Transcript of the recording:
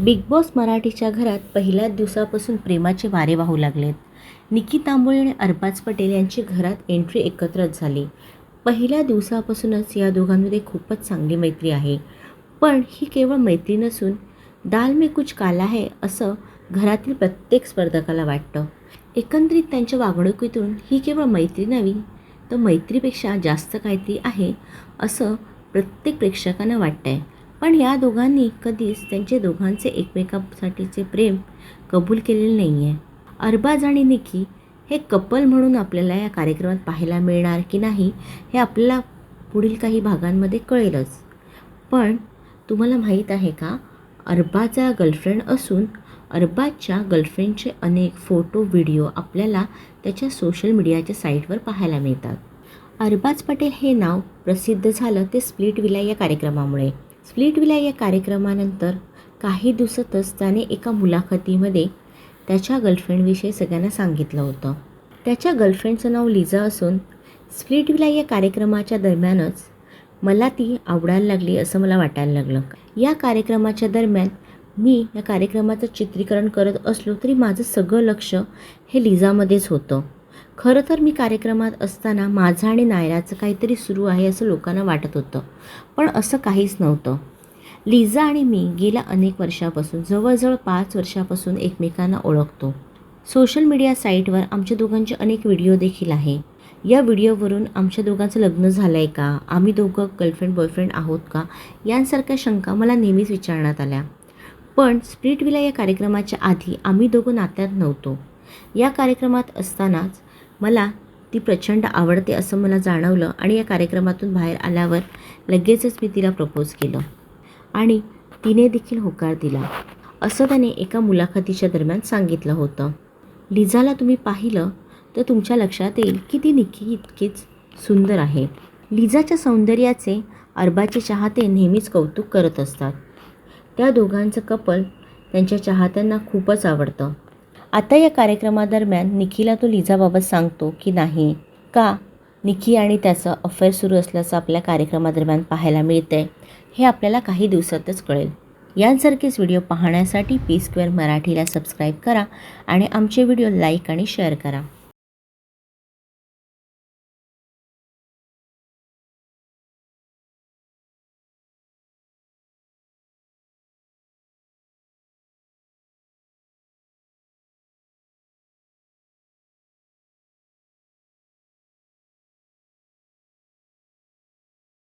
Big boss मराठीच्या घरात पहिल्याच दिवसापासून प्रेमाचे वारे वाहू लागलेत. निकी तांबोळी आणि अरबाज पटेल यांची घरात एंट्री एकत्रच झाली. पहिल्या दिवसापासूनच या दोघांमध्ये खूपच चांगली मैत्री आहे. पण ही केवळ मैत्री नसून दाल में कुछ काला आहे असं घरातील प्रत्येक स्पर्धकाला वाटतं. एकंदरीत त्यांच्या वागणुकीतून ही केवळ मैत्री नव्हे तर मैत्रीपेक्षा जास्त काहीतरी आहे असं प्रत्येक प्रेक्षकांना वाटतं आहे पण या दोघांनी कधीच त्यांचे दोघांचे एकमेकांसाठीचे प्रेम कबूल केलेले नाही आहे अरबाज आणि निकी हे कपल म्हणून आपल्याला या कार्यक्रमात पाहायला मिळणार की नाही हे आपल्याला पुढील काही भागांमध्ये कळेलच. पण तुम्हाला माहीत आहे का अरबाजचा गर्लफ्रेंड असून अरबाजच्या गर्लफ्रेंडचे अनेक फोटो व्हिडिओ आपल्याला त्याच्या सोशल मीडियाच्या साईटवर पाहायला मिळतात. अरबाज पटेल हे नाव प्रसिद्ध झालं ते स्प्लिट विला या कार्यक्रमामुळे. स्प्लिट विला या कार्यक्रमानंतर काही दिवसातच त्याने एका मुलाखतीमध्ये त्याच्या गर्लफ्रेंडविषयी सगळ्यांना सांगितलं होतं. त्याच्या गर्लफ्रेंडचं नाव लिझा असून स्प्लिट विला या कार्यक्रमाच्या दरम्यानच मला ती आवडायला लागली असं मला वाटायला लागलं. या कार्यक्रमाच्या दरम्यान मी या कार्यक्रमाचं चित्रीकरण करत असलो तरी माझं सगळं लक्ष हे लिझामध्येच होतं. खरं तर मी कार्यक्रमात असताना माझं आणि नायराचं काहीतरी सुरू आहे असं लोकांना वाटत होतं. पण असं काहीच नव्हतं. लिझा आणि मी गेल्या अनेक वर्षापासून जवळजवळ पाच वर्षापासून एकमेकांना ओळखतो. सोशल मीडिया साईटवर आमच्या दोघांचे अनेक व्हिडिओ देखील आहे. या व्हिडिओवरून आमच्या दोघांचं लग्न झालं आहे का? आम्ही दोघं गर्लफ्रेंड बॉयफ्रेंड आहोत का? यांसारख्या शंका मला नेहमीच विचारण्यात आल्या. पण स्प्रिट विला या कार्यक्रमाच्या आधी आम्ही दोघं नात्यात नव्हतो. या कार्यक्रमात असतानाच मला ती प्रचंड आवडते असं मला जाणवलं आणि या कार्यक्रमातून बाहेर आल्यावर लगेचच मी तिला प्रपोज केलं. आणि तिने देखील होकार दिला. असं त्याने एका मुलाखतीच्या दरम्यान सांगितलं होतं. लिझाला तुम्ही पाहिलं तर तुमच्या लक्षात येईल की ती निक्की इतकीच सुंदर आहे. लिझाच्या सौंदर्याचे अरबाचे चाहते नेहमीच कौतुक करत असतात. त्या दोघांचं कपल त्यांच्या चाहत्यांना खूपच आवडतं. आता या कार्यक्रमादरम्यान निकीला तो लिझाबाबत सांगतो की नाही. का? निकी आणि त्याचं अफेअर सुरू असल्याचं आपल्या कार्यक्रमादरम्यान पाहायला मिळतंय. हे आपल्याला काही दिवसातच कळेल. यांसारखेच व्हिडिओ पाहण्यासाठी पी स्क्वेअर मराठीला सबस्क्राईब करा आणि आमचे व्हिडिओ लाईक आणि शेअर करा.